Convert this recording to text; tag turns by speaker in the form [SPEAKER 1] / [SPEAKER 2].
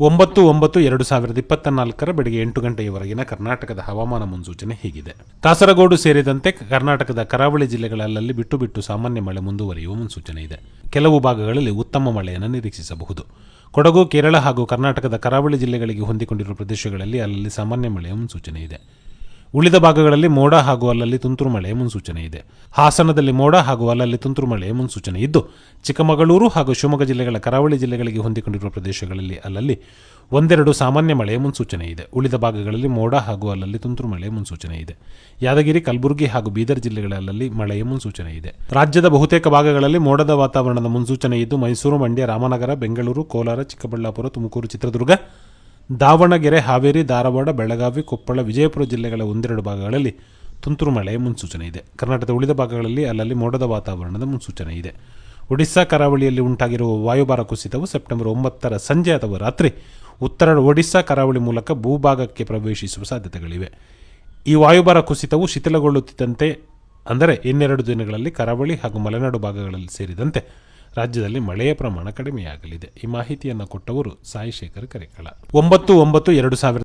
[SPEAKER 1] ಒಂಬತ್ತು ಒಂಬತ್ತು ಎರಡು ಸಾವಿರದ ಇಪ್ಪತ್ತ ನಾಲ್ಕರ ಬೆಳಗ್ಗೆ ಎಂಟು ಗಂಟೆಯವರೆಗಿನ ಕರ್ನಾಟಕದ ಹವಾಮಾನ ಮುನ್ಸೂಚನೆ ಹೀಗಿದೆ. ಕಾಸರಗೋಡು ಸೇರಿದಂತೆ ಕರ್ನಾಟಕದ ಕರಾವಳಿ ಜಿಲ್ಲೆಗಳಲ್ಲಿ ಬಿಟ್ಟು ಬಿಟ್ಟು ಸಾಮಾನ್ಯ ಮಳೆ ಮುಂದುವರಿಯುವ ಮುನ್ಸೂಚನೆ ಇದೆ. ಕೆಲವು ಭಾಗಗಳಲ್ಲಿ ಉತ್ತಮ ಮಳೆಯನ್ನು ನಿರೀಕ್ಷಿಸಬಹುದು. ಕೊಡಗು, ಕೇರಳ ಹಾಗೂ ಕರ್ನಾಟಕದ ಕರಾವಳಿ ಜಿಲ್ಲೆಗಳಿಗೆ ಹೊಂದಿಕೊಂಡಿರುವ ಪ್ರದೇಶಗಳಲ್ಲಿ ಅಲ್ಲಲ್ಲಿ ಸಾಮಾನ್ಯ ಮಳೆಯ ಮುನ್ಸೂಚನೆ ಇದೆ. ಉಳಿದ ಭಾಗಗಳಲ್ಲಿ ಮೋಡ ಹಾಗೂ ಅಲ್ಲಲ್ಲಿ ತುಂತುರು ಮಳೆ ಮುನ್ಸೂಚನೆ ಇದೆ. ಹಾಸನದಲ್ಲಿ ಮೋಡ ಹಾಗೂ ಅಲ್ಲಲ್ಲಿ ತುಂತುರು ಮಳೆ ಮುನ್ಸೂಚನೆ ಇದ್ದು, ಚಿಕ್ಕಮಗಳೂರು ಹಾಗೂ ಶಿವಮೊಗ್ಗ ಜಿಲ್ಲೆಗಳ ಕರಾವಳಿ ಜಿಲ್ಲೆಗಳಿಗೆ ಹೊಂದಿಕೊಂಡಿರುವ ಪ್ರದೇಶಗಳಲ್ಲಿ ಅಲ್ಲಲ್ಲಿ ಒಂದೆರಡು ಸಾಮಾನ್ಯ ಮಳೆ ಮುನ್ಸೂಚನೆ ಇದೆ. ಉಳಿದ ಭಾಗಗಳಲ್ಲಿ ಮೋಡ ಹಾಗೂ ಅಲ್ಲಲ್ಲಿ ತುಂತುರು ಮಳೆ ಮುನ್ಸೂಚನೆ ಇದೆ. ಯಾದಗಿರಿ, ಕಲಬುರಗಿ ಹಾಗೂ ಬೀದರ್ ಜಿಲ್ಲೆಗಳಲ್ಲಿ ಮಳೆಯ ಮುನ್ಸೂಚನೆ ಇದೆ. ರಾಜ್ಯದ ಬಹುತೇಕ ಭಾಗಗಳಲ್ಲಿ ಮೋಡದ ವಾತಾವರಣದ ಮುನ್ಸೂಚನೆ ಇದ್ದು, ಮೈಸೂರು, ಮಂಡ್ಯ, ರಾಮನಗರ, ಬೆಂಗಳೂರು, ಕೋಲಾರ, ಚಿಕ್ಕಬಳ್ಳಾಪುರ, ತುಮಕೂರು, ಚಿತ್ರದುರ್ಗ ದಾವಣಗೆರೆ, ಹಾವೇರಿ, ಧಾರವಾಡ, ಬೆಳಗಾವಿ, ಕೊಪ್ಪಳ, ವಿಜಯಪುರ ಜಿಲ್ಲೆಗಳ ಒಂದೆರಡು ಭಾಗಗಳಲ್ಲಿ ತುಂತುರು ಮಳೆ ಮುನ್ಸೂಚನೆ ಇದೆ. ಕರ್ನಾಟಕದ ಉಳಿದ ಭಾಗಗಳಲ್ಲಿ ಅಲ್ಲಲ್ಲಿ ಮೋಡದ ವಾತಾವರಣದ ಮುನ್ಸೂಚನೆ ಇದೆ. ಒಡಿಶಾ ಕರಾವಳಿಯಲ್ಲಿ ಉಂಟಾಗಿರುವ ವಾಯುಭಾರ ಕುಸಿತವು ಸೆಪ್ಟೆಂಬರ್ ಒಂಬತ್ತರ ಸಂಜೆ ಅಥವಾ ರಾತ್ರಿ ಉತ್ತರ ಒಡಿಶಾ ಕರಾವಳಿ ಮೂಲಕ ಭೂಭಾಗಕ್ಕೆ ಪ್ರವೇಶಿಸುವ ಸಾಧ್ಯತೆಗಳಿವೆ. ಈ ವಾಯುಭಾರ ಕುಸಿತವು ಶಿಥಿಲಗೊಳ್ಳುತ್ತಿದ್ದಂತೆ, ಅಂದರೆ ಇನ್ನೆರಡು ದಿನಗಳಲ್ಲಿ ಕರಾವಳಿ ಹಾಗೂ ಮಲೆನಾಡು ಭಾಗಗಳಲ್ಲಿ ಸೇರಿದಂತೆ ರಾಜ್ಯದಲ್ಲಿ ಮಳೆಯ ಪ್ರಮಾಣ ಕಡಿಮೆಯಾಗಲಿದೆ. ಈ ಮಾಹಿತಿಯನ್ನು ಕೊಟ್ಟವರು ಸಾಯಿಶೇಖರ್ ಕರೆಕಳ. ಒಂಬತ್ತು ಒಂಬತ್ತು ಎರಡು ಸಾವಿರದ